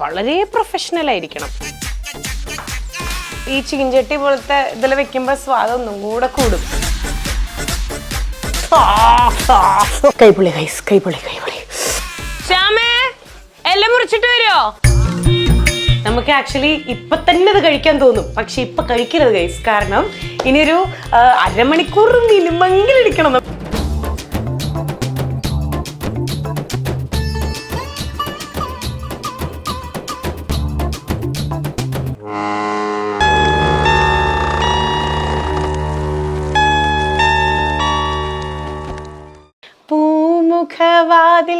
വളരെ പ്രൊഫഷണൽ ആയിരിക്കണം. ഈ ചീഞ്ചട്ടി പോലത്തെ ഇതിൽ വെക്കുമ്പോൾ സ്വാദം ഒന്നും കൂടെ കൂടും. കൈപുള്ളി കൈസ് കൈപുള്ളി കൈപുള്ളി ശ്യാമേ എല്ലാം മുറിച്ചിട്ട് വരുമോ നമുക്ക് ആക്ച്വലി ഇപ്പൊ തന്നെ അത് കഴിക്കാൻ തോന്നും. പക്ഷെ ഇപ്പൊ കഴിക്കരുത് ഗൈസ് കാരണം ഇനിയൊരു അരമണിക്കൂർ മിനിമെങ്കിലും ഇരിക്കണം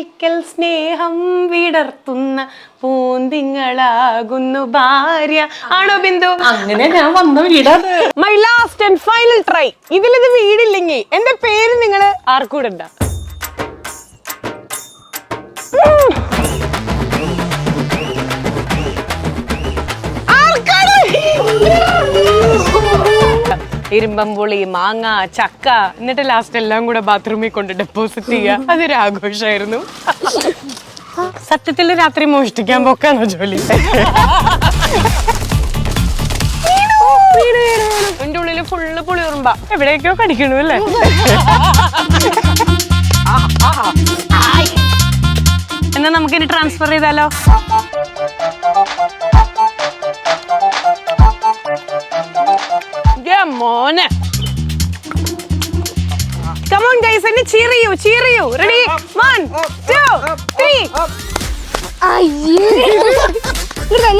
പൂമുഖവാതിൽക്കൽ സ്നേഹം വിടർത്തുന്ന പൂന്തിങ്ങളാകുന്നു ഭാര്യ. ആണോ ബിന്ദു? അങ്ങനെ ഞാൻ വന്ന വീടാണ് my last and final try ഇതിലിത് വീടില്ലെങ്കിൽ എന്റെ പേര് നിങ്ങൾ ആർക്കൂടണ്ട. ഇരുമ്പമ്പുളി മാങ്ങ ചക്ക എന്നിട്ട് ലാസ്റ്റ് എല്ലാം കൂടെ ബാത്റൂമിൽ കൊണ്ട് ഡെപ്പോസിറ്റ് ചെയ്യുക അതൊരു ആഘോഷമായിരുന്നു സത്യത്തിൽ രാത്രി മോഷ്ടിക്കാൻ പോക്കാണോ ജോലി? എന്റെ ഉള്ളിൽ ഫുള്ള് പുളിയുറുമ്പ എവിടെയൊക്കെയോ കടിക്കണു അല്ലേ? എന്നാ നമുക്കിനി ട്രാൻസ്ഫർ ചെയ്താലോ? മോനെ. കമോൺ ഗൈസ് എന്നെ cheer ചെയ്യൂ റെഡി വൺ ടു ത്രീ അയ്യേ. ഇതാ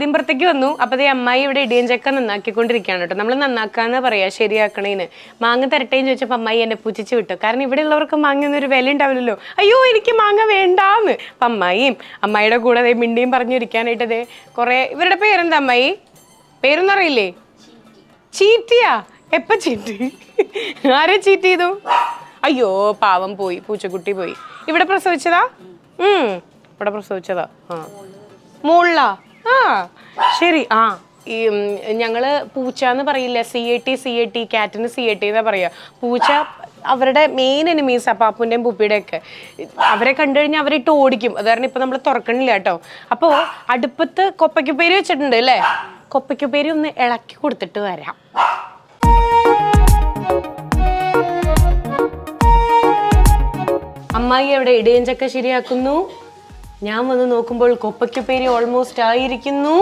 ഞാൻ പുറത്തേക്ക് വന്നു. അപ്പൊ ദേ അമ്മായി ഇവിടെ ഇടിയൻ ചക്ക നന്നാക്കിക്കൊണ്ടിരിക്കുകയാണ് കേട്ടോ. നമ്മൾ നന്നാക്കാന്ന് പറയാ ശരിയാക്കണേന് മാങ്ങ തരട്ടേന്ന് ചോദിച്ചപ്പോൾ അമ്മായി എന്നെ പൂച്ചിച്ച് വിട്ടു. കാരണം ഇവിടെ ഉള്ളവർക്ക് മാങ്ങ ഒന്നും ഒരു വില ഉണ്ടാവില്ലല്ലോ. അയ്യോ എനിക്ക് മാങ്ങ വേണ്ടാന്ന്. അപ്പൊ അമ്മായിയും അമ്മായിയുടെ കൂടെ ദേ മിണ്ടിയും പറഞ്ഞിരിക്കാനായിട്ട് ദേ കുറെ ഇവരുടെ പേരെന്താ അമ്മായി? പേരൊന്നും അറിയില്ലേ? ചീറ്റിയാ? എപ്പ ചീറ്റി? ആരെ ചീറ്റ് ചെയ്തു? അയ്യോ പാവം പോയി. പൂച്ചക്കുട്ടി പോയി. ഇവിടെ പ്രസവിച്ചതാ? ഉം ഇവിടെ പ്രസവിച്ചതാ. ആ. മുകളിലാ ആ ശരി. ആ ഈ ഞങ്ങൾ പൂച്ച എന്ന് പറയില്ല C A T C A T കാറ്റിന് സി എ ടി എന്നാ പറയാ. പൂച്ച അവരുടെ മെയിൻ എനിമീസ് ആ പാപ്പുന്റെയും പുപ്പിയുടെ ഒക്കെ അവരെ കണ്ടു കഴിഞ്ഞാൽ അവരിട്ട് ഓടിക്കും. അത് കാരണം ഇപ്പൊ നമ്മൾ തുറക്കണില്ല കേട്ടോ. അപ്പോ അടുപ്പത്ത് കൊപ്പയ്ക്കുപ്പേരി വെച്ചിട്ടുണ്ട് അല്ലേ? കൊപ്പയ്ക്കുപ്പേരി ഒന്ന് ഇളക്കി കൊടുത്തിട്ട് വരാം. അമ്മായി അവിടെ ഇടയഞ്ചക്ക ശരിയാക്കുന്നു. ഞാൻ വന്ന് നോക്കുമ്പോൾ കൊപ്പയ്ക്കുപ്പേരി ഓൾമോസ്റ്റ് ആയിരിക്കുന്നു.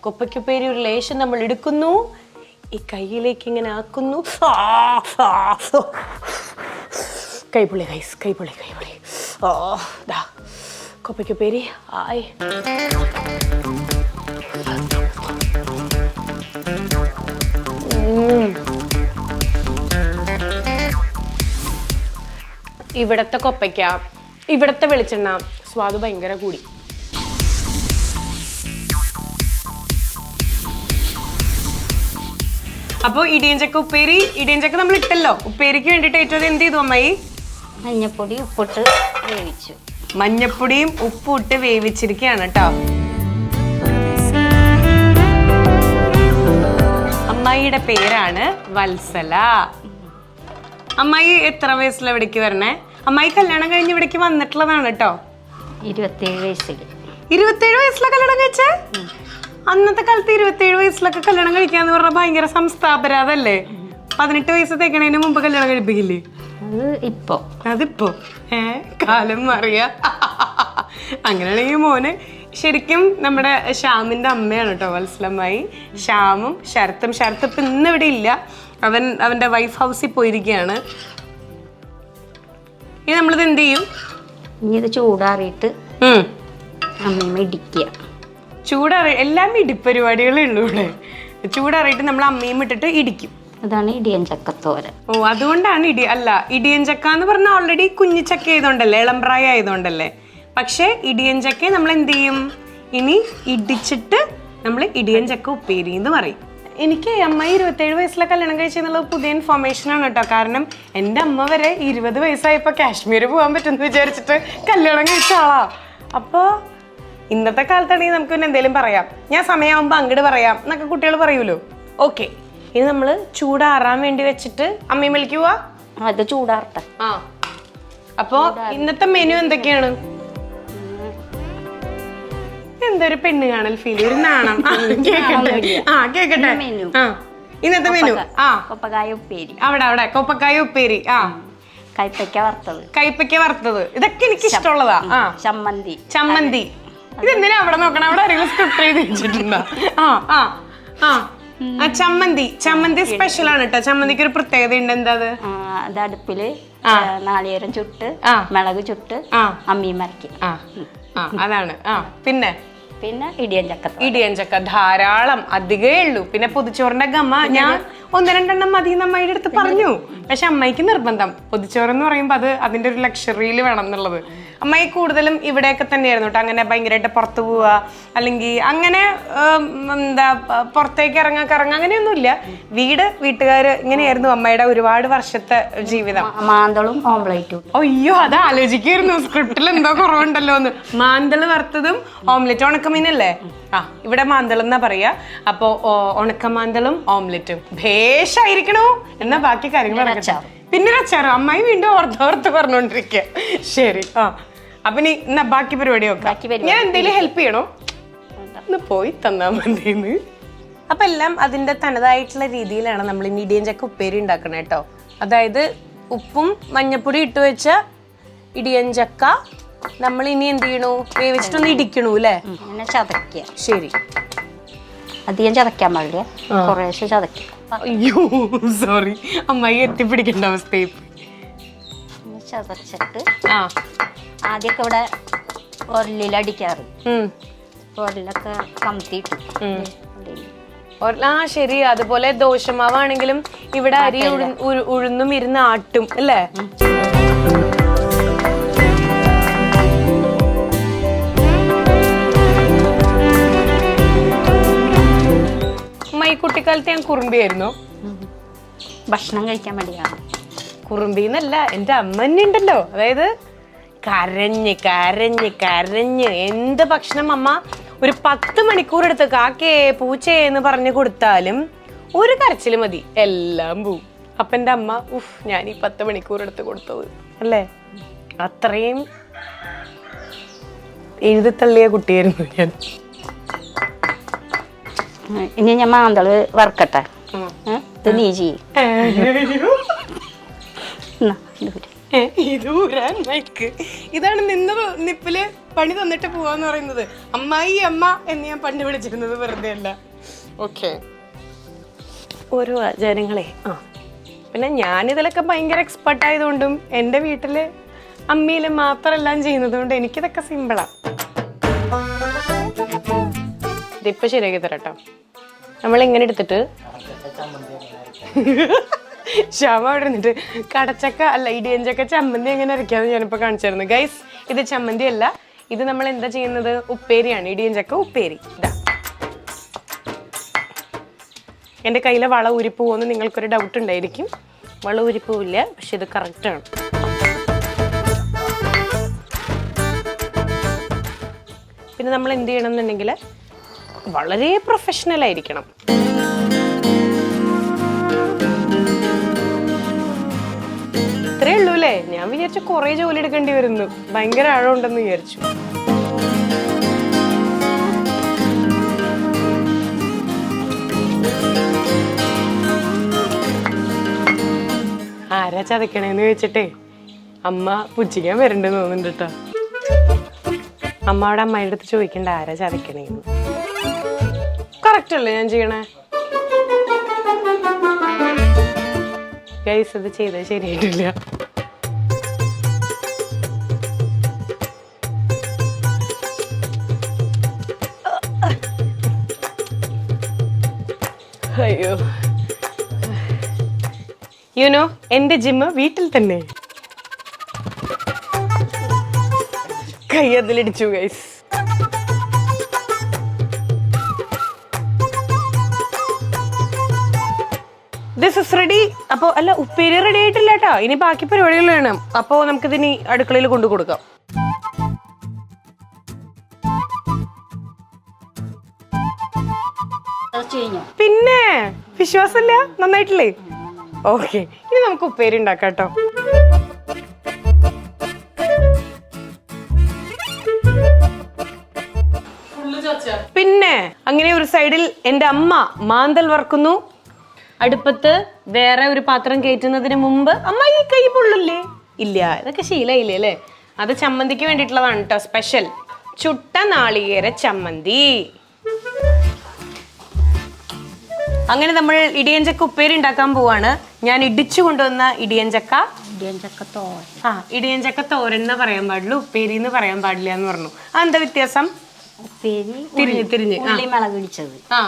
കൊപ്പയ്ക്കുപ്പേരി ഒരു ലേശം നമ്മൾ എടുക്കുന്നു. ഈ കയ്യിലേക്ക് ഇങ്ങനെ ആക്കുന്നു. കൈപൊളി കൈസ് കൈപൊളി കൈപൊളി ഓ ദാ കൊപ്പയ്ക്കുപ്പേരി ആയ്. ഇവിടത്തെ കൊപ്പയ്ക്ക ഇവിടത്തെ വെളിച്ചെണ്ണ സ്വാദ് ഭയങ്കര കൂടി. അപ്പോൾ ഇടിയഞ്ചക്ക ഉപ്പേരി ഇടിയഞ്ചക്ക നമ്മൾ ഇട്ടല്ലോ. ഉപ്പേരിക്ക് വേണ്ടിട്ട് ഏറ്റവും എന്ത് ചെയ്തു അമ്മായി? മഞ്ഞപ്പൊടി ഉപ്പിട്ട് വേവിച്ചു. മഞ്ഞപ്പൊടിയും ഉപ്പും ഇട്ട് വേവിച്ചിരിക്കുകയാണ് കേട്ടോ അമ്മായിയുടെ പേരാണ് വത്സല. അമ്മായി എത്ര വയസ്സിലാണ് ഇവിടേക്ക് വരണേ? അമ്മായി കല്യാണം കഴിഞ്ഞ് ഇവിടേക്ക് വന്നിട്ടുള്ളതാണ് കേട്ടോ ഇരുപത്തേഴ് വയസ്സിൽ ഇരുപത്തേഴ് വയസ്സിലെ കല്യാണം കഴിച്ചേ? അന്നത്തെ കാലത്ത് ഇരുപത്തേഴ് വയസ്സിലൊക്കെ കല്യാണം കഴിക്കാന്ന് പറഞ്ഞാൽ ഭയങ്കര സംസ്ഥാപരാധല്ലേ പതിനെട്ട് വയസ്സ് തേക്കണതിന് മുമ്പ് കല്യാണം കഴിപ്പിക്കില്ലേ? അത് ഇപ്പോ. അതിപ്പോ? ഏ കാലം മാറിയ. അങ്ങനെയാണെങ്കിൽ മോന് ശരിക്കും നമ്മുടെ ശ്യാമിന്റെ അമ്മയാണ് കേട്ടോ വത്സലമായി ശ്യാമും ശരത്തും ശരത്ത് ഇപ്പൊ ഇന്ന് ഇവിടെ ഇല്ല. അവൻ അവന്റെ വൈഫ് ഹൗസിൽ പോയിരിക്കുകയാണ് ഇനി നമ്മളിത് എന്ത് ചെയ്യും? ഇനി ഇത് ചൂടാറിയിട്ട്. അമ്മയമ്മ ഇടിക്കുക. ചൂടറി എല്ലാം ഇടിപ്പരിപാടികളേ ഉള്ളൂ ഇവിടെ. ചൂടറിയിട്ട് നമ്മൾ അമ്മയും ഇട്ടിട്ട് ഇടിക്കും. അതാണ് ഇടിയൻ ചക്കത്തോരൻ ഓ അതുകൊണ്ടാണ് ഇടി അല്ല ഇടിയൻ ചക്ക എന്ന് പറഞ്ഞാൽ ഓൾറെഡി കുഞ്ഞു ചക്ക ആയതുകൊണ്ടല്ലേ ഇളംപ്രായ ആയതുകൊണ്ടല്ലേ. പക്ഷേ ഇടിയൻ ചക്ക നമ്മൾ എന്ത് ചെയ്യും? ഇനി ഇടിച്ചിട്ട് നമ്മൾ ഇടിയൻ ചക്ക ഉപ്പേരി എന്ന് പറയും. എനിക്ക് അമ്മ ഇരുപത്തേഴ് വയസ്സിലെ കല്യാണം കഴിച്ചെന്നുള്ളത് പുതിയ ഇൻഫോർമേഷൻ ആണ് കേട്ടോ. കാരണം എന്റെ അമ്മ വരെ ഇരുപത് വയസ്സായപ്പോൾ കാശ്മീർ പോകാൻ പറ്റുമെന്ന് വിചാരിച്ചിട്ട് കല്യാണം കഴിച്ച ആളാ. അപ്പോൾ ഇന്നത്തെ കാലത്താണെങ്കിൽ നമുക്ക് പിന്നെ എന്തെങ്കിലും പറയാം. ഞാൻ സമയമാകുമ്പോൾ അങ്ങോട്ട് പറയാം. എന്നൊക്കെ കുട്ടികൾ പറയുമല്ലോ ഓക്കെ ഇനി നമ്മൾ ചൂടാറാൻ വേണ്ടി വെച്ചിട്ട് അമ്മയും വിളിക്കുക അത് ചൂടാറട്ടെ. ആ. അപ്പോൾ ഇന്നത്തെ മെനു എന്തൊക്കെയാണ്? എന്തൊരു പെണ്ണ് കാണൽ ഫീൽ ഒരു നാണം. ആ, കേക്കട്ടെ. ആ കേക്കട്ടെ. മെനു. ആ ഇന്നത്തെ മെനു ആ. കൊപ്പക്കായ ഉപ്പേരി. അവിടെ അവിടെ. കൊപ്പക്കായ ഉപ്പേരി. ആ. കൈപ്പയ്ക്ക വറുത്തത്. കൈപ്പയ്ക്ക വറുത്തത്. ഇതൊക്കെ എനിക്ക് ഇഷ്ടമുള്ളതാ. ആ. ചമ്മന്തി. ചമ്മന്തി. ഇതെന്തിനാ അവിടെ നോക്കണം? അവിടെ ആരെങ്കിലും സ്ക്രിപ്റ്റ് എഴുതി വെച്ചിട്ടുണ്ടോ? ആ ആ ആ. ആ ചമ്മന്തി. ചമ്മന്തി സ്പെഷ്യൽ ആണ് കേട്ടോ ചമ്മന്തിക്ക് ഒരു പ്രത്യേകത ഉണ്ട് എന്താ അത്? അടുപ്പിൽ നാളികേരം ചുട്ട് ആ. മിളക് ചുട്ട് ആ. അമ്മിയും മരക്കി ആ. ആ അതാണ്. ആ പിന്നെ? പിന്നെ ഇടിയൻ ചക്ക ഇടിയൻ ചക്ക ധാരാളം. അധികേ ഉള്ളൂ. പിന്നെ പുതുച്ചോറിന്റെ ഗമ ഞാൻ ഒന്ന് രണ്ടെണ്ണം മതി എന്ന് അമ്മയുടെ അടുത്ത് പറഞ്ഞു. പക്ഷെ അമ്മയ്ക്ക് നിർബന്ധം. പൊതിച്ചോറ് എന്ന് പറയുമ്പോൾ അത് അതിന്റെ ഒരു ലക്ഷറിയിൽ വേണം എന്നുള്ളത്. അമ്മയെ കൂടുതലും ഇവിടെയൊക്കെ തന്നെയായിരുന്നു കേട്ടോ. അങ്ങനെ ഭയങ്കരമായിട്ട് പുറത്തു പോവുക അല്ലെങ്കിൽ അങ്ങനെ എന്താ പുറത്തേക്ക് ഇറങ്ങാൻ കറങ്ങാൻ അങ്ങനെയൊന്നുമില്ല. വീട് വീട്ടുകാർ ഇങ്ങനെയായിരുന്നു അമ്മയുടെ ഒരുപാട് വർഷത്തെ ജീവിതം. മാന്തളും ഓംലേറ്റും അയ്യോ അത് ആലോചിക്കായിരുന്നു. സ്ക്രിപ്റ്റിൽ എന്തോ കുറവുണ്ടല്ലോ എന്ന് മാന്തൾ വറുത്തതും ഓംലെറ്റ് ഉണക്കമീനല്ലേ? ആ ഇവിടെ മാന്തളം എന്നാ പറയാ? അപ്പോ ഉണക്കമാന്തളും ഓംലെറ്റും. ഭേഷായിരിക്കണോ. എന്നാ ബാക്കി കാര്യങ്ങൾ. പിന്നെ അച്ചാറോ. അമ്മായി വീണ്ടും ഓർത്ത് ഓർത്ത് പറഞ്ഞോണ്ടിരിക്കുക ശരി ആ. അപ്പൊ നീ എന്നാ ബാക്കി പരിപാടി നോക്കാം. ഞാൻ എന്തെങ്കിലും ഹെൽപ്പ് ചെയ്യണോ? ഒന്ന് പോയി തന്നാ മതിന്ന്. അപ്പൊ എല്ലാം അതിന്റെ തനതായിട്ടുള്ള രീതിയിലാണ് നമ്മൾ ഇനി ഇടിയൻ ചക്ക ഉപ്പേരി ഉണ്ടാക്കണേ കേട്ടോ അതായത് ഉപ്പും മഞ്ഞപ്പൊടി ഇട്ട് വെച്ച ഇടിയൻ ചക്ക നമ്മൾ ഇനി എന്ത് ചെയ്യണു? വേവിച്ചിട്ടൊന്ന് ഇടിക്കണു അല്ലേ? അങ്ങനെ ചതക്കുക ശരി. അധികം ചതക്കാൻ പാടില്ല. കുറേശ്ശെ ചതക്കുക അയ്യോ സോറി അമ്മായി എത്തിപ്പിടിക്കേണ്ട അവസ്ഥ ചതച്ചിട്ട് ആ. ആദ്യമൊക്കെ ഇവിടെ ഉരലിലടിക്കാറ് ഉം, ഉരലൊക്കെ കമത്തിയിട്ട് ആ ശരി. അതുപോലെ ദോശമാവാണെങ്കിലും ഇവിടെ അരി ഉഴു- ഉഴു- ഉഴുന്നും ഇരുന്ന് ആട്ടും അല്ലേ? ഈ കുട്ടിക്കാലത്ത് ഞാൻ കുറുമ്പിയായിരുന്നു. ഭക്ഷണം കഴിക്കാൻ വേണ്ടിയാണ് കുറുമ്പി എന്നല്ല എന്റെ അമ്മ തന്നെ ഉണ്ടല്ലോ. അതായത് കരഞ്ഞ് കരഞ്ഞ് കരഞ്ഞ്. എന്ത് ഭക്ഷണം അമ്മ ഒരു പത്ത് മണിക്കൂർ എടുത്ത് കാക്കേ പൂച്ചേ എന്ന് പറഞ്ഞു കൊടുത്താലും ഒരു കരച്ചിൽ മതി. എല്ലാം പോവും. അപ്പൊ എന്റെ അമ്മ ഉഫ് ഞാൻ ഈ പത്ത് മണിക്കൂർ എടുത്ത് കൊടുത്തത്. അല്ലേ? അത്രയും എഴുതിത്തള്ളിയ കുട്ടിയായിരുന്നു ഞാൻ. ഇനി ഞാൻ മാന്തൾ വറക്കട്ടെ? ഇത് നീ ചെയ്യും. മൈക്ക് ഇതാണ് നിന്ന് നിപ്പിൽ പണി തന്നിട്ട് പോവാന്ന് പറയുന്നത്. അമ്മായി അമ്മ എന്ന് ഞാൻ പണ്ട് വിളിച്ചിരുന്നത് വെറുതെ അല്ല. ഓക്കെ. ഓരോ ആചാരങ്ങളെ. ആ. പിന്നെ ഞാനിതിലൊക്കെ ഭയങ്കര എക്സ്പെർട്ട് ആയതുകൊണ്ടും എന്റെ വീട്ടിൽ അമ്മയിൽ മാത്രം എല്ലാം ചെയ്യുന്നത് കൊണ്ട് എനിക്കിതൊക്കെ സിമ്പിളാ ഇതിപ്പോ ശരിയാക്കി തരാട്ടോ. നമ്മൾ ഇങ്ങനെ എടുത്തിട്ട് ശ്യാമ അവിടെ ഇരുന്നിട്ട് കടച്ചക്ക അല്ല ഇടിയഞ്ചക്ക ചമ്മന്തി എങ്ങനെ അരയ്ക്കാന്ന് ഞാനിപ്പോ കാണിച്ചായിരുന്നു ഗൈസ് ഇത് ചമ്മന്തി അല്ല. ഇത് നമ്മൾ എന്താ ചെയ്യുന്നത്? ഉപ്പേരിയാണ്. ഇടിയഞ്ചക്ക ഉപ്പേരി. ഇതാ. എന്റെ കയ്യിലെ വള ഊരിപ്പോവെന്ന് നിങ്ങൾക്കൊരു ഡൗട്ട് ഉണ്ടായിരിക്കും. വള ഊരിപ്പോവില്ല പക്ഷെ ഇത് കറക്റ്റാണ് പിന്നെ നമ്മൾ എന്ത് ചെയ്യണം എന്നുണ്ടെങ്കിൽ വളരെ പ്രൊഫഷണൽ ആയിരിക്കണം. ഇത്രേ ഉള്ളൂ അല്ലേ? ഞാൻ വിചാരിച്ചു കുറേ ജോലി എടുക്കേണ്ടി വരുന്നു. ഭയങ്കര ആഴമുണ്ടെന്ന് വിചാരിച്ചു. ആരാ ചതക്കണേന്ന് ചോദിച്ചിട്ടേ? അമ്മ പുച്ഛിക്കാൻ വരണ്ടെന്ന് തോന്നുന്നുണ്ട് കേട്ടോ അമ്മ അവിടെ അമ്മയുടെ അടുത്ത് ചോദിക്കണ്ട ആരാ ചതക്കണേന്ന് കറക്റ്റ് അല്ലേ ഞാൻ ചെയ്യണേ? ഗൈസ് ഇത് ചെയ്ത ശരിയായിട്ടില്ല. അയ്യോ. യുനോ എന്റെ ജിമ്മ് വീട്ടിൽ തന്നെ. കൈ അതിലിടിച്ചു ഗൈസ് സിസ് റെഡി അപ്പൊ അല്ല ഉപ്പേരി റെഡി ആയിട്ടില്ല കേട്ടോ ഇനി ബാക്കി പരിപാടികൾ വേണം അപ്പോ നമുക്കിതിനി അടുക്കളയിൽ കൊണ്ടു കൊടുക്കാം. പിന്നെ വിശ്വാസമില്ല? നന്നായിട്ടില്ലേ? ഓക്കെ. ഇനി നമുക്ക് ഉപ്പേരി ഉണ്ടാക്കാം കേട്ടോ പിന്നെ അങ്ങനെ ഒരു സൈഡിൽ എന്റെ അമ്മ മാന്തൽ വറക്കുന്നു. അടുപ്പത്ത് വേറെ ഒരു പാത്രം കയറ്റുന്നതിന് മുമ്പ് അമ്മ ഈ കൈ പൊള്ളില്ലേ? ഇല്ല ഇതൊക്കെ ശീലയില്ലേ അല്ലേ? അത് ചമ്മന്തിക്ക് വേണ്ടിയിട്ടുള്ളതാണ് കേട്ടോ സ്പെഷ്യൽ ചുട്ട നാളികേര ചമ്മന്തി. അങ്ങനെ നമ്മൾ ഇടിയഞ്ചക്ക ഉപ്പേരി ഉണ്ടാക്കാൻ പോവാണ്. ഞാൻ ഇടിച്ചു കൊണ്ടുവന്ന ഇടിയഞ്ചക്ക? ഇടിയഞ്ചക്ക തോരൻ. ആ ഇടിയഞ്ചക്ക തോരൻ എന്ന് പറയാൻ പാടില്ല ഉപ്പേരി എന്ന് പറയാൻ പാടില്ല എന്ന് പറഞ്ഞു. ആ എന്താ വ്യത്യാസം? ഉപ്പേരി തിരിഞ്ഞ് തിരിഞ്ഞ് ഉള്ളി മുളക് ഇടിച്ചത് ആ ആ.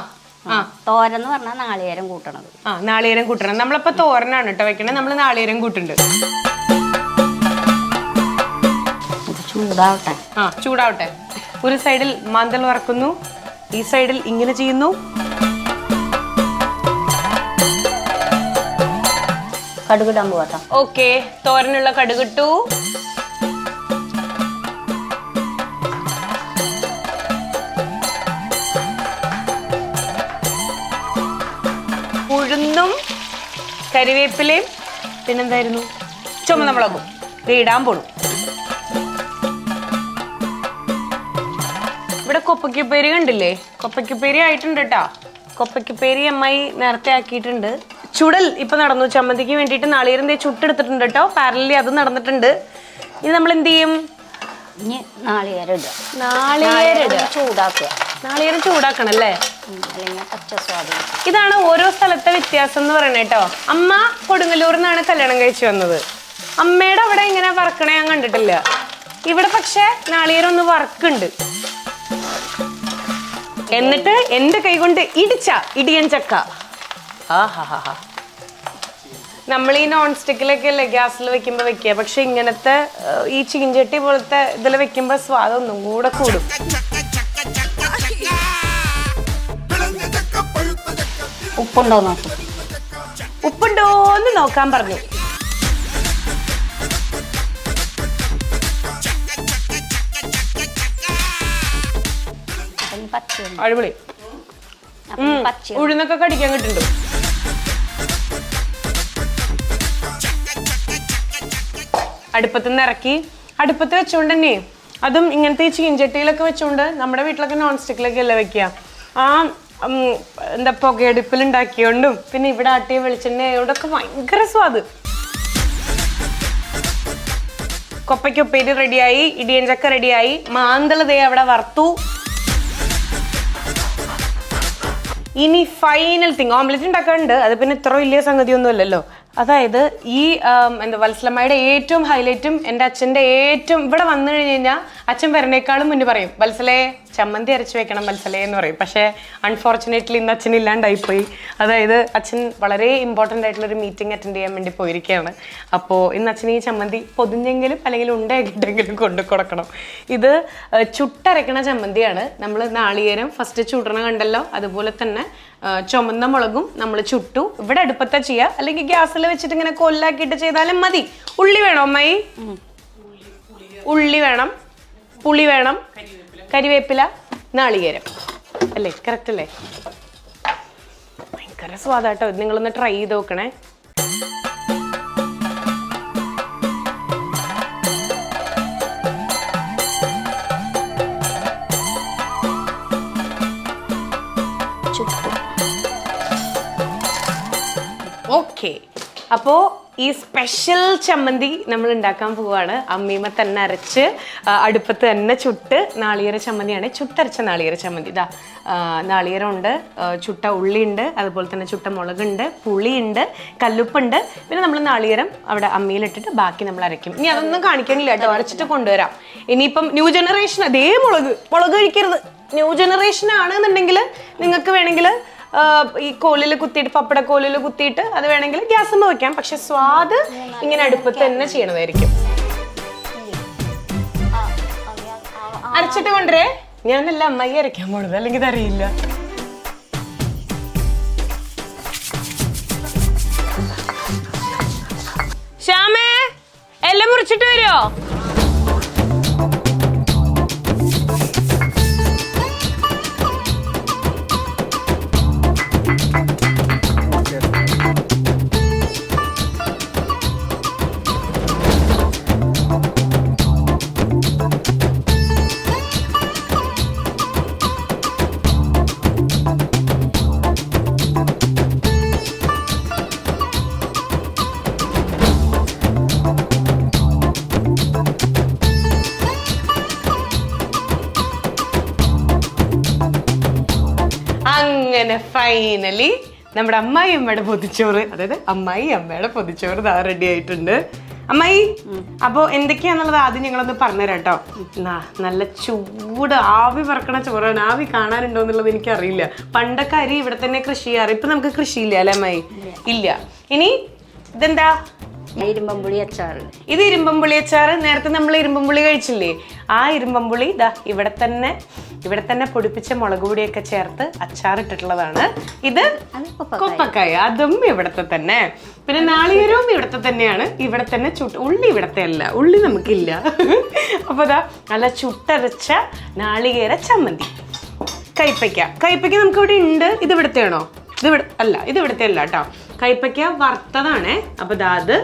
തോരൻ എന്ന് പറഞ്ഞാൽ നാളികേരം കൂട്ടണത്. ആ നാളികേരം കൂട്ടണം. നമ്മളപ്പോ തോരനാണ് കേട്ടോ വെക്കണേ. നമ്മൾ നാളികേരം കൂട്ടുന്നുണ്ട് ഇത് ചൂടാവട്ടെ. ആ ചൂടാവട്ടെ. ഒരു സൈഡിൽ മന്തൽ വറക്കുന്നു. ഈ സൈഡിൽ ഇങ്ങനെ ചെയ്യുന്നു. കടുകിടാൻ പോകട്ടോ ഓക്കെ തോരനുള്ള കടുകിട്ടു. കരിവേപ്പിലയും പിന്നെന്തായിരുന്നു? ചുമന്ന മുളകും ഇത് ഇടാൻ പോണു. ഇവിടെ കൊപ്പയ്ക്കുപ്പേരി കണ്ടില്ലേ? കൊപ്പയ്ക്കുപ്പേരി ആയിട്ടുണ്ട് കേട്ടാ. കൊപ്പയ്ക്കുപ്പേരി അമ്മായി നേരത്തെ ആക്കിയിട്ടുണ്ട്. ചുടൽ ഇപ്പൊ നടന്നു. ചമ്മന്തിക്ക് വേണ്ടിയിട്ട് നാളികേരം ദേ ചുട്ടെടുത്തിട്ടുണ്ട് കേട്ടോ. പാരലി അത് നടന്നിട്ടുണ്ട്. ഇനി നമ്മൾ എന്ത് ചെയ്യും നാളികേരം. ചൂടാക്കുക. നാളികേരം ചൂടാക്കണം അല്ലേ ഇതാണ് ഓരോ സ്ഥലത്തെ വ്യത്യാസം എന്ന് പറയുന്നത് കേട്ടോ. അമ്മ കൊടുങ്ങല്ലൂർ നിന്നാണ് കല്യാണം കഴിച്ചു വന്നത്. അമ്മയുടെ അവിടെ ഇങ്ങനെ വറക്കണേ ഞാൻ കണ്ടിട്ടില്ല. ഇവിടെ പക്ഷെ നാളികേരം ഒന്ന് വറക്കുണ്ട്. എന്നിട്ട് എന്റെ കൈ കൊണ്ട് ഇടിച്ച ഇടിയൻ ചക്ക. നമ്മൾ ഈ നോൺ സ്റ്റിക്കിലൊക്കെ അല്ലേ ഗ്യാസിൽ വെക്കുമ്പോൾ വെക്കുക. പക്ഷെ ഇങ്ങനത്തെ ഈ ചീഞ്ചട്ടി പോലത്തെ ഇതിൽ വെക്കുമ്പോൾ സ്വാദം ഒന്നും കൂടെ കൂടും. ഉപ്പുണ്ടോ നോക്കും. ഉപ്പുണ്ടോന്ന് നോക്കാൻ പറഞ്ഞു. അടിപൊളി. ഉഴുന്നൊക്കെ കടിക്കാൻ കിട്ടുന്നുണ്ട്. അടുപ്പത്ത് നിന്ന് ഇറക്കി. അടുപ്പത്ത് വെച്ചുകൊണ്ട് തന്നെ. അതും ഇങ്ങനത്തെ ഈ ചീഞ്ചട്ടിയിലൊക്കെ വെച്ചുകൊണ്ട് നമ്മുടെ വീട്ടിലൊക്കെ നോൺ സ്റ്റിക്കിലൊക്കെ അല്ലേ വെക്കുക. ആ എന്താ പുകയെടുപ്പിലുണ്ടാക്കിയോണ്ടും പിന്നെ ഇവിടെ ആട്ടിയ വെളിച്ചെണ്ണ ആയതുകൊണ്ടൊക്കെ ഭയങ്കര സ്വാദ്. കൊപ്പയ്ക്കൊപ്പേരി റെഡിയായി ഇടിയഞ്ചക്ക റെഡിയായി. മാന്തള ദേ അവിടെ വറുത്തു. ഇനി ഫൈനൽ തിങ് ഓംലെറ്റ് ഉണ്ടാക്കാറുണ്ട് അത് പിന്നെ ഇത്ര വലിയ സംഗതിയൊന്നും അല്ലല്ലോ അതായത് ഈ എന്താ വത്സലമ്മയുടെ ഏറ്റവും ഹൈലൈറ്റും എന്റെ അച്ഛന്റെ ഏറ്റവും ഇവിടെ വന്നു കഴിഞ്ഞ് കഴിഞ്ഞാൽ അച്ഛൻ വരണേക്കാളും മുന്നേ പറയും വത്സലേ ചമ്മന്തി അരച്ചു വെക്കണം വത്സലേ എന്ന് പറയും. പക്ഷേ അൺഫോർച്ചുനേറ്റ്ലി ഇന്ന് അച്ഛൻ ഇല്ലാണ്ടായിപ്പോയി. അതായത് അച്ഛൻ വളരെ ഇമ്പോർട്ടന്റ് ആയിട്ടുള്ള ഒരു മീറ്റിംഗ് അറ്റൻഡ് ചെയ്യാൻ വേണ്ടി പോയിരിക്കുകയാണ്. അപ്പോൾ ഇന്ന് അച്ഛൻ ഈ ചമ്മന്തി പൊതിഞ്ഞെങ്കിലും അല്ലെങ്കിൽ ഉണ്ടാക്കിയിട്ടെങ്കിലും കൊണ്ടു കൊടുക്കണം. ഇത് ചുട്ടരക്കണ ചമ്മന്തിയാണ്. നമ്മൾ നാളികേരം ഫസ്റ്റ് ചുടണ കണ്ടല്ലോ. അതുപോലെ തന്നെ ചുമന്ന മുളകും നമ്മൾ ചുട്ടു. ഇവിടെ അടുപ്പത്താ ചെയ്യുക അല്ലെങ്കിൽ ഗ്യാസിൽ വെച്ചിട്ട് ഇങ്ങനെ കൊല്ലാക്കിയിട്ട് ചെയ്താലും മതി. ഉള്ളി വേണോ അമ്മായി? ഉള്ളി വേണം. പുളി വേണം. കരിവേപ്പില. നാളികേരം. അല്ലേ? കറക്റ്റ് അല്ലേ? ഭയങ്കര സ്വാദാട്ടോ. ഇത് നിങ്ങളൊന്ന് ട്രൈ ചെയ്ത് നോക്കണേ. അപ്പോ ഓക്കെ അപ്പോൾ ഈ സ്പെഷ്യൽ ചമ്മന്തി നമ്മൾ ഉണ്ടാക്കാൻ പോവാണ്. അമ്മീമ തന്നെ അരച്ച് അടുപ്പത്ത് തന്നെ ചുട്ട് നാളികേര ചമ്മന്തിയാണ്. ചുട്ടരച്ച നാളികേര ചമ്മന്തി. ഇതാ നാളികേരമുണ്ട് ചുട്ട ഉള്ളിയുണ്ട് അതുപോലെ തന്നെ ചുട്ട മുളകുണ്ട് പുളിയുണ്ട് കല്ലുപ്പുണ്ട്. പിന്നെ നമ്മൾ നാളികേരം അവിടെ അമ്മിയിലിട്ടിട്ട് ബാക്കി നമ്മൾ അരയ്ക്കും. ഇനി അതൊന്നും കാണിക്കണില്ല കേട്ടോ. അരച്ചിട്ട് കൊണ്ടുവരാം. ഇനിയിപ്പം ന്യൂ ജനറേഷൻ അതേ മുളക് മുളക് കഴിക്കരുത്. ന്യൂ ജനറേഷൻ ആണെന്നുണ്ടെങ്കിൽ നിങ്ങൾക്ക് വേണമെങ്കിൽ ഈ കോലിൽ കുത്തിയിട്ട് പപ്പട കോലിൽ കുത്തിയിട്ട് അത് വേണമെങ്കിൽ ഗ്യാസുമ്മ വെക്കാം. പക്ഷെ സ്വാദ് ഇങ്ങനെ അടുപ്പത്ത് തന്നെ ചെയ്യണതായിരിക്കും അരച്ചിട്ട് കൊണ്ടുവരേ. ഞാനല്ല അമ്മായി അരയ്ക്കാൻ പോണത്. അല്ലെങ്കിൽ ഇതറിയില്ല ശ്യാമേ എല്ലാം മുറിച്ചിട്ട് വരുമോ ഫൈനലി നമ്മുടെ അമ്മായി അമ്മയുടെ പൊതിച്ചോറ് അതായത് അമ്മായി അമ്മയുടെ പൊതിച്ചോറ് ദാ റെഡി ആയിട്ടുണ്ട്. അമ്മായി അപ്പോ എന്തൊക്കെയാന്നുള്ളത് ആദ്യം ഞങ്ങളൊന്ന് പറഞ്ഞുതരാം കേട്ടോ. നല്ല ചൂട് ആവി പറക്കണ ചോറാണ്. ആവി കാണാനുണ്ടോ എന്നുള്ളത് എനിക്കറിയില്ല. പണ്ടൊക്കെ അരി ഇവിടെ തന്നെ കൃഷി ചെയ്യാറ്. ഇപ്പൊ നമുക്ക് കൃഷിയില്ല അല്ലേ അമ്മായി? ഇല്ല. ഇനി ഇതെന്താ? ഇരുമ്പമ്പുളി അച്ചാറ് ഇത് ഇരുമ്പമ്പുളി അച്ചാറ്. നേരത്തെ നമ്മൾ ഇരുമ്പമ്പുളി കഴിച്ചില്ലേ? ആ ഇരുമ്പമ്പുളി ഇതാ ഇവിടെ തന്നെ ഇവിടെ തന്നെ പൊടിപ്പിച്ച മുളക് പൊടിയൊക്കെ ചേർത്ത് അച്ചാറിട്ടിട്ടുള്ളതാണ്. ഇത് കൊപ്പക്കായ. അതും ഇവിടത്തെ തന്നെ. പിന്നെ നാളികേരവും ഇവിടത്തെ തന്നെയാണ്. ഇവിടെ തന്നെ ചുട്ട് ഉള്ളി ഇവിടത്തെ അല്ല. ഉള്ളി നമുക്കില്ല. അപ്പൊ അതാ നല്ല ചുട്ടരച്ച നാളികേര ചമ്മന്തി. കൈപ്പയ്ക്ക. കൈപ്പയ്ക്ക നമുക്ക് ഇവിടെ ഉണ്ട്. ഇത് ഇവിടുത്തെയാണോ? ഇത് ഇവിടെ അല്ല ഇത് ഇവിടുത്തെ അല്ല കേട്ടോ. കൈപ്പയ്ക്ക വറുത്തതാണേ. അപ്പൊ ദാ അത്.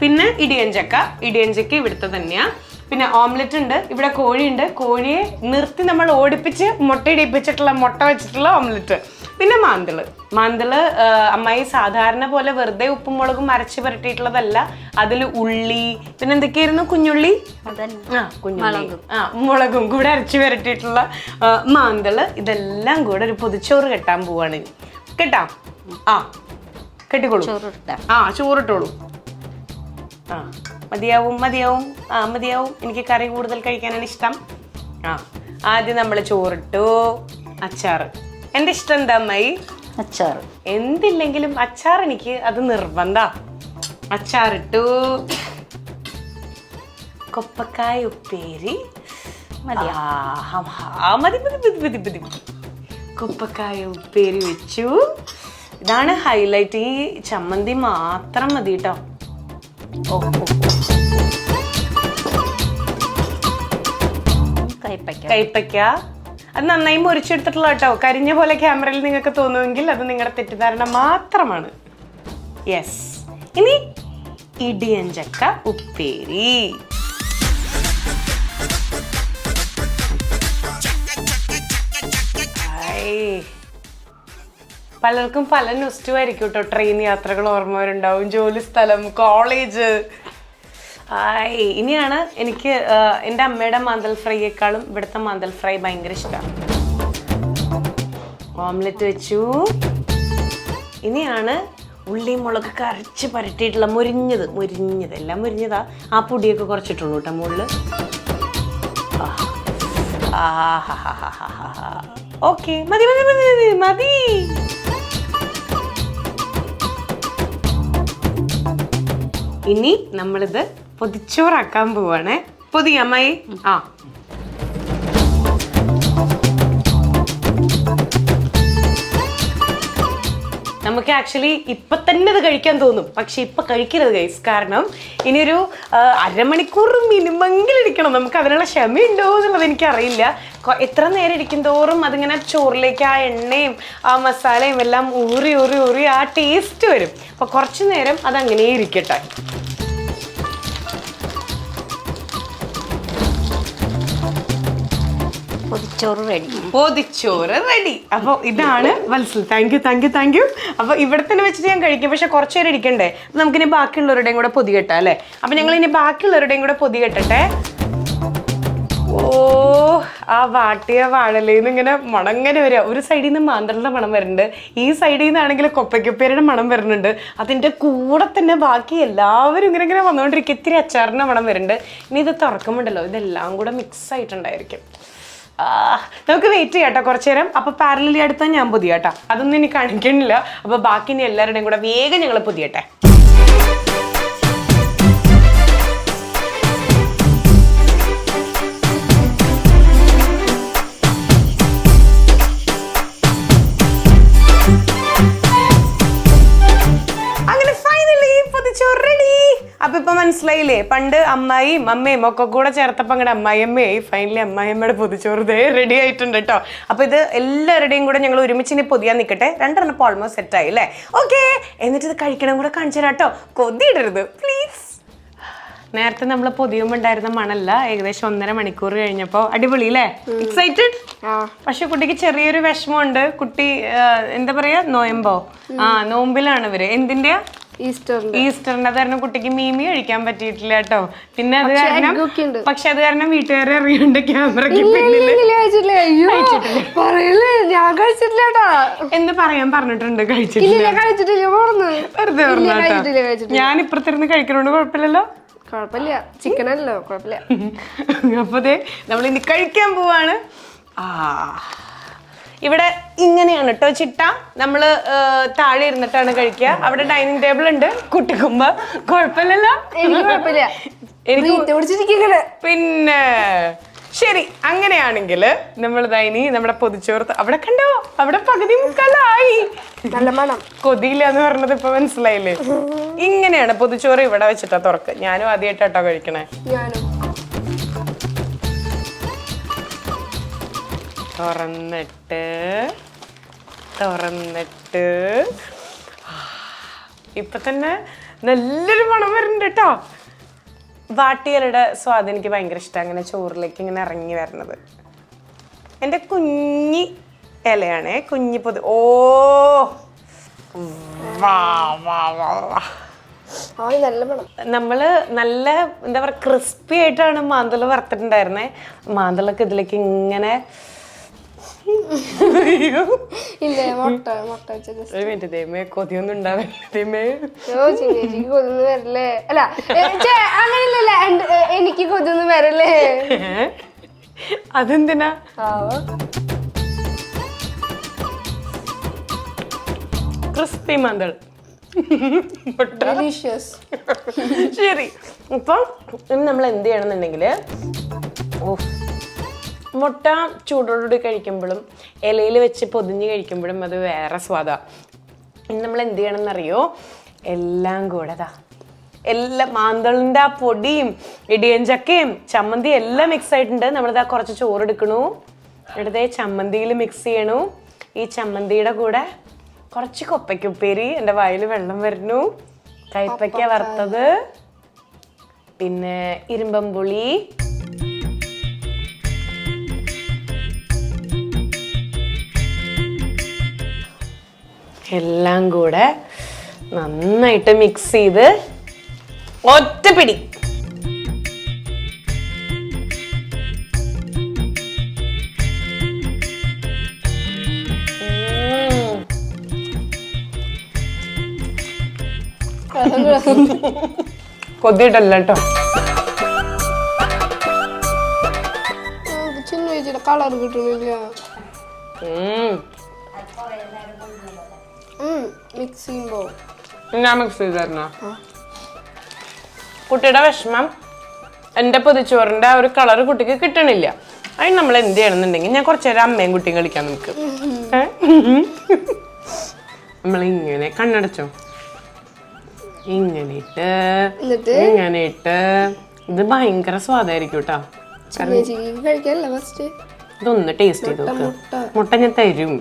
പിന്നെ ഇടിയഞ്ചക്ക. ഇടിയഞ്ചക്ക ഇവിടുത്തെ തന്നെയാ. പിന്നെ ഓംലെറ്റ് ഉണ്ട്. ഇവിടെ കോഴിയുണ്ട് കോഴിയെ നിർത്തി നമ്മൾ ഓടിപ്പിച്ച് മുട്ട ഇടിപ്പിച്ചിട്ടുള്ള മുട്ട വെച്ചിട്ടുള്ള ഓംലെറ്റ് പിന്നെ മാന്തൾ. മാന്തൾ അമ്മായി സാധാരണ പോലെ വെറുതെ ഉപ്പും മുളകും അരച്ച് പുരട്ടിയിട്ടുള്ളതല്ല. അതിൽ ഉള്ളി പിന്നെ എന്തൊക്കെയായിരുന്നു? കുഞ്ഞുള്ളി? ആ കുഞ്ഞുള്ളി. ആ മുളകും കൂടെ അരച്ച് പുരട്ടിയിട്ടുള്ള മാന്തൾ. ഇതെല്ലാം കൂടെ ഒരു പൊതിച്ചോറ് കെട്ടാൻ പോവാണ്. കേട്ടാ? ആ. കെട്ടിക്കോളൂ ആ ചോറിട്ടോളൂ. ആ മതിയാവും മതിയാവും. ആ മതിയാവും. എനിക്ക് കറി കൂടുതൽ കഴിക്കാനാണ് ഇഷ്ടം. ആ ആദ്യം നമ്മൾ ചോറിട്ടു. അച്ചാർ എന്റെ ഇഷ്ടം എന്താ അമ്മായി? അച്ചാർ എന്തില്ലെങ്കിലും അച്ചാർ എനിക്ക് അത് നിർബന്ധ. അച്ചാറിട്ടു. കൊപ്പക്കായ ഉപ്പേരി. മതി മതി മതി മതി മതി. കൊപ്പക്കായ ഉപ്പേരി വെച്ചു. ഇതാണ് ഹൈലൈറ്റ് ഈ ചമ്മന്തി മാത്രം മതി കേട്ടോ ഓ. കൈപ്പയ്ക്ക. അത് നന്നായി മുറിച്ചെടുത്തിട്ടുള്ള കേട്ടോ. കരിഞ്ഞ പോലെ ക്യാമറയിൽ നിങ്ങൾക്ക് തോന്നുമെങ്കിൽ അത് നിങ്ങളുടെ തെറ്റിദ്ധാരണ മാത്രമാണ്. യെസ് ഇനി ഇടിയഞ്ചക്ക ഉപ്പേരി. ഹായ്. പലർക്കും പല നുസ്റ്റും ആയിരിക്കും കേട്ടോ ട്രെയിൻ യാത്രകൾ ഓർമ്മ വരുണ്ടാവും ജോലി സ്ഥലം കോളേജ് ഇനിയാണ് എനിക്ക് എന്റെ അമ്മയുടെ മാന്തൽ ഫ്രൈയേക്കാളും ഇവിടുത്തെ മാന്തൽ ഫ്രൈ ഭയങ്കര ഇഷ്ടമാണ് ഓംലെറ്റ് വെച്ചു. ഇനിയാണ് ഉള്ളി മുളക് അരച്ച് പരട്ടിയിട്ടുള്ള മുരിഞ്ഞത് മുരിഞ്ഞത് എല്ലാം മുരിഞ്ഞതാ. ആ പൊടിയൊക്കെ കുറച്ചിട്ടുള്ളൂ കേട്ടോ മുകളിൽ ഓക്കെ മതി മതി മതി മതി. ഇനി നമ്മളിത് പൊതിച്ചോറാക്കാൻ പോവാണേ. പൊതിയമ്മയെ ആ. നമുക്ക് ആക്ച്വലി ഇപ്പൊ തന്നെ അത് കഴിക്കാൻ തോന്നും. പക്ഷെ ഇപ്പൊ കഴിക്കരുത് ഗൈസ് കാരണം ഇനിയൊരു അരമണിക്കൂർ മിനിമെങ്കിലും ഇരിക്കണം. നമുക്ക് അതിനുള്ള ക്ഷമയുണ്ടോ എന്നുള്ളത് എനിക്കറിയില്ല. എത്ര നേരം ഇരിക്കും തോറും അതിങ്ങനെ ചോറിലേക്ക് ആ എണ്ണയും ആ മസാലയും എല്ലാം ഊറി ഊറി ഊറി ആ ടേസ്റ്റ് വരും. അപ്പൊ കുറച്ചു നേരം അത് അങ്ങനെ ഇരിക്കട്ടെ. പൊതിച്ചോറ് റെഡി പൊതിച്ചോറ് റെഡി അപ്പോൾ ഇതാണ് Vatsal. Thank you thank you thank you അപ്പോൾ ഇവിടെ തന്നെ വെച്ചിട്ട് ഞാൻ കഴിക്കും. പക്ഷെ കുറച്ച് നേരം ഇരിക്കണ്ടേ? നമുക്ക് നമുക്കിനി ബാക്കിയുള്ളവരുടെയും കൂടെ പൊതി കെട്ടാം അല്ലേ? അപ്പം ഞങ്ങൾ ഇനി ബാക്കിയുള്ളവരുടെയും കൂടെ പൊതി കെട്ടട്ടെ. ഓ ആ വാട്ടിയ വാഴലേന്ന് ഇങ്ങനെ മണങ്ങനെ വരിക. ഒരു സൈഡിൽ നിന്ന് മാന്തളിന്റെ മണം വരുന്നുണ്ട്. ഈ സൈഡിൽ നിന്നാണെങ്കിൽ കൊപ്പയ്ക്കുപ്പേരുടെ മണം വരുന്നുണ്ട്. അതിന്റെ കൂടെ തന്നെ ബാക്കി എല്ലാവരും ഇങ്ങനെ ഇങ്ങനെ വന്നുകൊണ്ടിരിക്കും ഇത്തിരി അച്ചാറിന്റെ മണം വരുന്നുണ്ട്. ഇനി ഇത് തുറക്കുമ്പോണ്ടല്ലോ ഇതെല്ലാം കൂടെ മിക്സ് ആയിട്ടുണ്ടായിരിക്കും. നമുക്ക് വെയിറ്റ് ചെയ്യാം കേട്ടോ കുറച്ചു നേരം. അപ്പൊ പാരലി അടുത്ത ഞാൻ പുതിയ കേട്ടോ അതൊന്നും ഇനി കാണിക്കണില്ല അപ്പോൾ ബാക്കി ഇനി എല്ലാവരുടെയും കൂടെ വേഗം ഞങ്ങൾ പുതിയട്ടെ. അപ്പൊ ഇപ്പൊ മനസ്സിലായില്ലേ? പണ്ട് അമ്മായിയും അമ്മയും ഒക്കെ കൂടെ ചേർത്തപ്പോ അങ്ങടെ അമ്മായിയമ്മയായി. ഫൈനലി അമ്മായിയമ്മയുടെ പൊതിച്ചോറ് ദേ റെഡി ആയിട്ടുണ്ട് കേട്ടോ അപ്പൊ ഇത് എല്ലാവരുടെയും കൂടെ ഞങ്ങൾ ഒരുമിച്ച് ഇനി പൊതിയാൻ നിൽക്കട്ടെ രണ്ടെണ്ണം ഇപ്പോൾ ഓൾമോസ്റ്റ് സെറ്റ് ആയി അല്ലേ? ഓക്കെ എന്നിട്ട് ഇത് കഴിക്കണം കൂടെ കാണിച്ചു തരാം കേട്ടോ കൊതിയിടരുത്. പ്ലീസ് നേരത്തെ നമ്മൾ പൊതിയുമ്പോൾ ഉണ്ടായിരുന്ന മണല്ല. ഏകദേശം ഒന്നര മണിക്കൂർ കഴിഞ്ഞപ്പോൾ അടിപൊളി അല്ലേ? എക്സൈറ്റഡ് പക്ഷെ കുട്ടിക്ക് ചെറിയൊരു വിഷമമുണ്ട്. കുട്ടി എന്താ പറയാ? നോയമ്പോ. ആ നോമ്പിലാണ് ഇവർ. എന്തിന്റെയാ? ഈസ്റ്ററിന്റെ. തരണം അത് കാരണം കുട്ടിക്ക് മീമി കഴിക്കാൻ പറ്റിയിട്ടില്ല കേട്ടോ. പിന്നെ അത് കാരണം. പക്ഷെ അത് കാരണം വീട്ടുകാരെ അറിയണ്ട പറയല്ലേ? ഞാൻ കഴിച്ചിട്ടില്ല കേട്ടാ. എന്ന് പറയാൻ പറഞ്ഞിട്ടുണ്ട് കഴിച്ചിട്ടില്ല. കഴിച്ചിട്ടില്ല വെറുതെ പറഞ്ഞാ ഞാൻ ഇപ്പുറത്തിരുന്ന് കഴിക്കണോണ്ട് കുഴപ്പമില്ലല്ലോ? കുഴപ്പമില്ല. ചിക്കൻ അല്ലല്ലോ കുഴപ്പമില്ല. അപ്പൊ നമ്മൾ ഇനി കഴിക്കാൻ പോവാണ്. ആ. ഇവിടെ ഇങ്ങനെയാണ് കേട്ടോ ചിട്ട നമ്മൾ താഴെ ഇരുന്നിട്ടാണ് കഴിക്കുക. അവിടെ ഡൈനിങ് ടേബിൾ ഉണ്ട്. കുട്ടിക്കുമ്പോ കുഴപ്പമില്ലല്ലോ. എനിക്ക് പിന്നെ ശരി അങ്ങനെയാണെങ്കിൽ നമ്മൾ ഇനി നമ്മുടെ പൊതിച്ചോർത്ത് അവിടെ കണ്ടോ? അവിടെ പകുതി മുക്കാലായി. നല്ല മണം. കൊതിയില്ല എന്ന് പറഞ്ഞത് ഇപ്പൊ മനസ്സിലായില്ലേ? ഇങ്ങനെയാണ് പൊതിച്ചോറ് ഇവിടെ വെച്ചിട്ടാ തുറക്ക്. ഞാനും ആദ്യമായിട്ടാട്ടോ കഴിക്കണേ. ഞാനും. തുറന്നിട്ട് തുറന്നിട്ട്. ഇപ്പൊ തന്നെ നല്ലൊരു മണം വരുന്നുണ്ട് കേട്ടോ വാട്ടിയലയുടെ സ്വാദ് എനിക്ക് ഭയങ്കര ഇഷ്ടം അങ്ങനെ ചോറിലേക്ക് ഇങ്ങനെ ഇറങ്ങി വരുന്നത് എന്റെ കുഞ്ഞി ഇലയാണ് കുഞ്ഞി പൊതു ഓ! വാ വാ വാ വാ. ആ നല്ല നമ്മൾ നല്ല എന്താ പറയുക ക്രിസ്പി ആയിട്ടാണ് മാന്തൾ വറുത്തിട്ടുണ്ടായിരുന്നത് മാന്തളൊക്കെ ഇതിലേക്ക് ഇങ്ങനെ. ഇല്ല മുട്ട മുട്ട വെച്ച just. ഒരു മിനിറ്റ് ദൈവമേ കൊതിയൊന്നും ഉണ്ടാവില്ല ദൈവമേ. ഓ ചേച്ചിക്ക് കൊതൊന്നും വരല്ലേ? അല്ല ഏ, ചേ, അങ്ങനെയല്ലല്ല എന്റെ- ഏ, എനിക്ക് കൊതൊന്നും വരല്ലേ? അതെന്തിനാ? ആവോ ക്രിസ്പി മന്തൾ മുട്ട. ഡെലീഷ്യസ് ശരി ഇപ്പം ഇനി നമ്മൾ എന്ത് ചെയ്യണമെന്നുണ്ടെങ്കിൽ മുട്ട ചൂടോടുകൂടി കഴിക്കുമ്പോഴും ഇലയിൽ വെച്ച് പൊതിഞ്ഞ് കഴിക്കുമ്പോഴും അത് വേറെ സ്വാദാണ് ഇനി നമ്മൾ എന്ത് ചെയ്യണമെന്നറിയോ? എല്ലാം കൂടെ ദാ. എല്ലാം മാന്തളിന്റെ ആ പൊടിയും ഇടിയൻ ചക്കയും ചമ്മന്തി എല്ലാം മിക്സ് ആയിട്ടുണ്ട്. നമ്മളിതാ കുറച്ച് ചോറ് എടുക്കണു എടുത്തേ ചമ്മന്തിയിൽ മിക്സ് ചെയ്യണു. ഈ ചമ്മന്തിയുടെ കൂടെ കുറച്ച് കൊപ്പയ്ക്കുപ്പേരി എന്റെ വായിൽ വെള്ളം വരുന്നു. കൈപ്പയ്ക്ക വറുത്തത്. പിന്നെ ഇരുമ്പമ്പുളി എല്ലാം കൂടെ നന്നായിട്ട് മിക്സ് ചെയ്ത് ഒറ്റ പിടി ഉം. കൊതിയിട്ടല്ല കേട്ടോ. കളർ കിട്ടണില്ല മിക്സ് ചെയ്യുമ്പോൾ ഞാൻ മിക്സ് ചെയ്ത് തരണ? കുട്ടിയുടെ വിഷമം. എന്റെ പൊതിച്ചോറിന്റെ ആ ഒരു കളർ കുട്ടിക്ക് കിട്ടണില്ല. അതിന് നമ്മൾ എന്ത് ചെയ്യണമെന്നുണ്ടെങ്കിൽ ഞാൻ കുറച്ച് നേരം അമ്മയും കുട്ടിയും കളിക്കാൻ നമുക്ക് നമ്മളിങ്ങനെ കണ്ണടച്ചോ ഇങ്ങനെ ഇട്ട് എന്നിട്ട്? ഇങ്ങനെ ഇട്ട് ഇത് ഭയങ്കര സ്വാദായിരിക്കും കേട്ടോ. ഇതൊന്ന് ടേസ്റ്റ് ചെയ്ത് നോക്ക്. മുട്ട ഞാൻ തരും.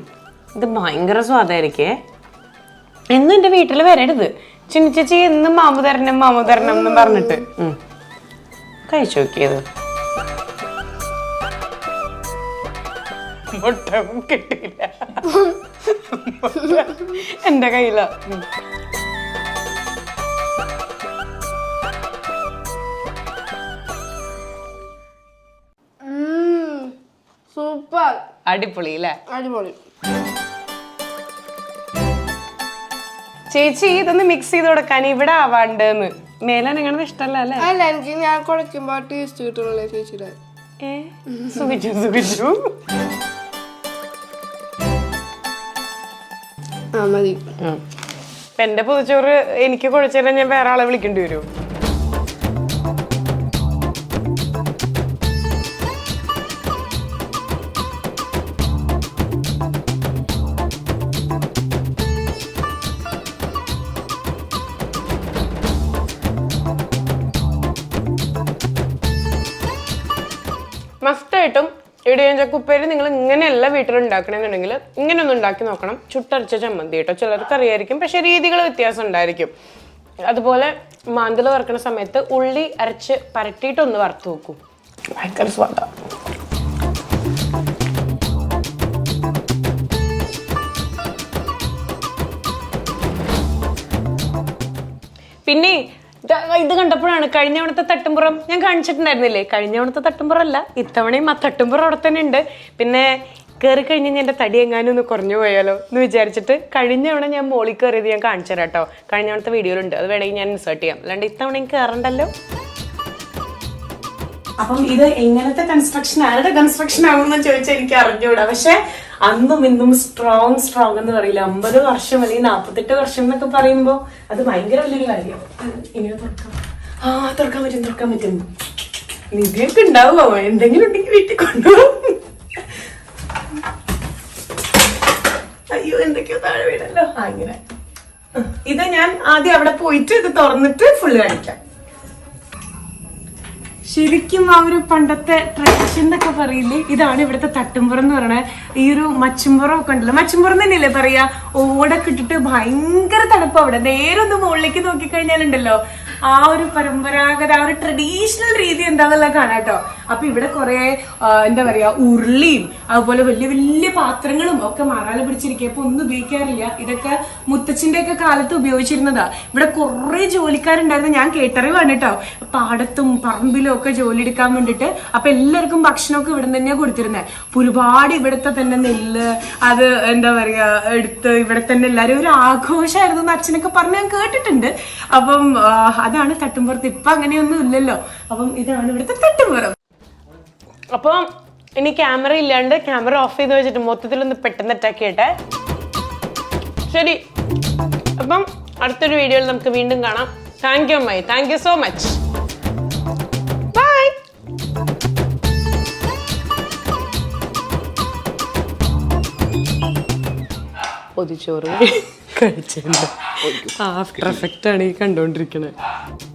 ഇത് ഭയങ്കര സ്വാദായിരിക്കേ. എന്നും എന്റെ വീട്ടിൽ വരരുത്. ചിന്ന ചേച്ചി എന്നും മാമു തരണം മാമു തരണം എന്ന് പറഞ്ഞിട്ട്. കഴിച്ചു നോക്കിയത്. കിട്ടിയില്ല. എന്റെ കയ്യില. സൂപ്പർ. അടിപൊളി അല്ലേ അടിപൊളി. ചേച്ചി ഇതൊന്ന് മിക്സ് ചെയ്ത് കൊടുക്കാൻ ഇവിടെ ആവാണ്ടെന്ന്. മേലെ നിങ്ങളുടെ ഇഷ്ടമല്ല അല്ലേ? അല്ല എനിക്ക് ഞാൻ കുഴക്കുമ്പോ ടേസ്റ്റ് കിട്ടണല്ലേ ചേച്ചിയുടെ. ഏ, സുഖിച്ചു സുഖിച്ചു. ആ മതി. എന്റെ പുതുച്ചോറ് എനിക്ക് കുഴച്ചാലും ഞാൻ വേറെ ആളെ വിളിക്കേണ്ടി വരുമോ ഇടിയഞ്ചക്കുപ്പേര് നിങ്ങൾ ഇങ്ങനെയല്ല വീട്ടിൽ ഉണ്ടാക്കണമെന്നുണ്ടെങ്കിൽ ഇങ്ങനെ ഒന്ന് ഉണ്ടാക്കി നോക്കണം. ചുട്ടരച്ച ചമ്മന്തി കേട്ടോ ചിലർക്ക് അറിയായിരിക്കും പക്ഷേ രീതികൾ വ്യത്യാസം ഉണ്ടായിരിക്കും. അതുപോലെ മാന്തൽ വറുക്കുന്ന സമയത്ത് ഉള്ളി അരച്ച് പരട്ടിയിട്ടൊന്ന് വറുത്ത് നോക്കൂ ഭയങ്കര സ്വാദ. പിന്നെ ഇത് കണ്ടപ്പോഴാണ് കഴിഞ്ഞ തവണത്തെ തട്ടുംപുറം ഞാൻ കാണിച്ചിട്ടുണ്ടായിരുന്നില്ലേ? കഴിഞ്ഞ തവണത്തെ തട്ടുംപുറം അല്ല ഇത്തവണയും ആ തട്ടുംപുറം അവിടെ തന്നെ ഉണ്ട്. പിന്നെ കയറി കഴിഞ്ഞ് ഞാൻ എന്റെ തടി എങ്ങാനും ഒന്ന് കുറഞ്ഞു പോയാലോ എന്ന് വിചാരിച്ചിട്ട് കഴിഞ്ഞ തവണ ഞാൻ മോളിൽ കയറിയത് ഞാൻ കാണിച്ചു തരാം കേട്ടോ. കഴിഞ്ഞ തവണത്തെ വീഡിയോയിലുണ്ട്. അത് വേണമെങ്കിൽ ഞാൻ ഇൻസേർട്ട് ചെയ്യാം. അല്ലാണ്ട് ഇത്തവണ എനിക്ക് കയറണ്ടല്ലോ അപ്പം ഇത് എങ്ങനത്തെ കൺസ്ട്രക്ഷൻ ആരുടെ കൺസ്ട്രക്ഷൻ ആണെന്ന് ചോദിച്ചാൽ എനിക്ക് അറിഞ്ഞൂടാ. പക്ഷെ അന്നും ഇന്നും സ്ട്രോങ് സ്ട്രോങ് എന്ന് പറയില്ല. അമ്പത് വർഷം അല്ലെങ്കിൽ നാപ്പത്തെട്ട് വർഷം എന്നൊക്കെ പറയുമ്പോ അത് ഭയങ്കര വലിയൊരു കാര്യം ഇങ്ങനെ തുറക്കാം ആ തുറക്കാൻ പറ്റും തുറക്കാൻ പറ്റും. നിധിയൊക്കെ ഉണ്ടാവുമോ? എന്തെങ്കിലും ഉണ്ടെങ്കിൽ വീട്ടിൽ കൊണ്ടുപോകും അയ്യോ എന്തൊക്കെയോ താഴെ വീടല്ലോ അങ്ങനെ ഇത് ഞാൻ ആദ്യം അവിടെ പോയിട്ട് ഇത് തുറന്നിട്ട് ഫുള്ള് കാണിക്കാം. ശരിക്കും ആ ഒരു പണ്ടത്തെ ട്രഡീഷൻ എന്നൊക്കെ പറയില്ലേ? ഇതാണ് ഇവിടുത്തെ തട്ടുംപുറം എന്ന് പറയുന്നത് ഈ ഒരു മച്ചുംപുറം ഒക്കെ ഉണ്ടല്ലോ. മച്ചുംപുറം തന്നെയല്ലേ പറയാ? ഓടൊക്കെ ഇട്ടിട്ട് ഭയങ്കര തണുപ്പ് അവിടെ. നേരെ ഒന്ന് മുകളിലേക്ക് നോക്കിക്കഴിഞ്ഞാലുണ്ടല്ലോ. ആ ഒരു പരമ്പരാഗത ആ ഒരു ട്രഡീഷണൽ രീതി എന്താണെന്നുള്ള കാണാട്ടോ അപ്പൊ ഇവിടെ കുറെ എന്താ പറയാ ഉരുളിയും അതുപോലെ വലിയ വലിയ പാത്രങ്ങളും ഒക്കെ മറാല പിടിച്ചിരിക്കുക ഇപ്പൊ ഒന്നും ഉപയോഗിക്കാറില്ല. ഇതൊക്കെ മുത്തച്ഛന്റെ ഒക്കെ കാലത്ത് ഉപയോഗിച്ചിരുന്നതാ. ഇവിടെ കുറെ ജോലിക്കാരുണ്ടായിരുന്നു. ഞാൻ കേട്ടറിവാണ് കേട്ടോ. പാടത്തും പറമ്പിലും ഒക്കെ ജോലി എടുക്കാൻ വേണ്ടിട്ട്. അപ്പൊ എല്ലാവർക്കും ഭക്ഷണമൊക്കെ ഇവിടെ തന്നെയാണ് കൊടുത്തിരുന്നത് അപ്പൊ ഒരുപാട് ഇവിടുത്തെ തന്നെ നെല്ല് അത് എന്താ പറയാ എടുത്ത് ഇവിടെ തന്നെ എല്ലാരും ഒരു ആഘോഷമായിരുന്നു എന്ന് അച്ഛനൊക്കെ പറഞ്ഞ് ഞാൻ കേട്ടിട്ടുണ്ട്. അപ്പം അതാണ് തട്ടുംപുറത്ത്. ഇപ്പൊ അങ്ങനെയൊന്നും ഇല്ലല്ലോ. അപ്പം ഇതാണ് ഇവിടുത്തെ തട്ടുംപുറം. അപ്പം ഇനി ക്യാമറ ഇല്ലാണ്ട് ക്യാമറ ഓഫ് ചെയ്ത് വെച്ചിട്ട് മൊത്തത്തിലൊന്ന് പെട്ടെന്ന് അറ്റാക്ക് ചെയ്യട്ടെ. ശരി. അപ്പം അടുത്തൊരു വീഡിയോയിൽ നമുക്ക് വീണ്ടും കാണാം. താങ്ക് യു അമ്മായി. Thank you so much bye പൊതിച്ചോറ്. കഴിച്ചിട്ടുണ്ട് ആഫ്റ്റർ എഫക്റ്റ് ആണ് ഈ കണ്ടോണ്ടിരിക്കണത് പക്ഷെ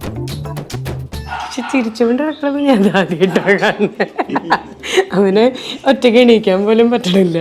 ചിരിച്ചുകൊണ്ട് കിടക്കുന്നത് ഞാൻ ആദ്യമായിട്ടാണ് കാണുന്നത്. അവനെ ഒറ്റയ്ക്ക് എണീക്കാൻ പോലും പറ്റണില്ല.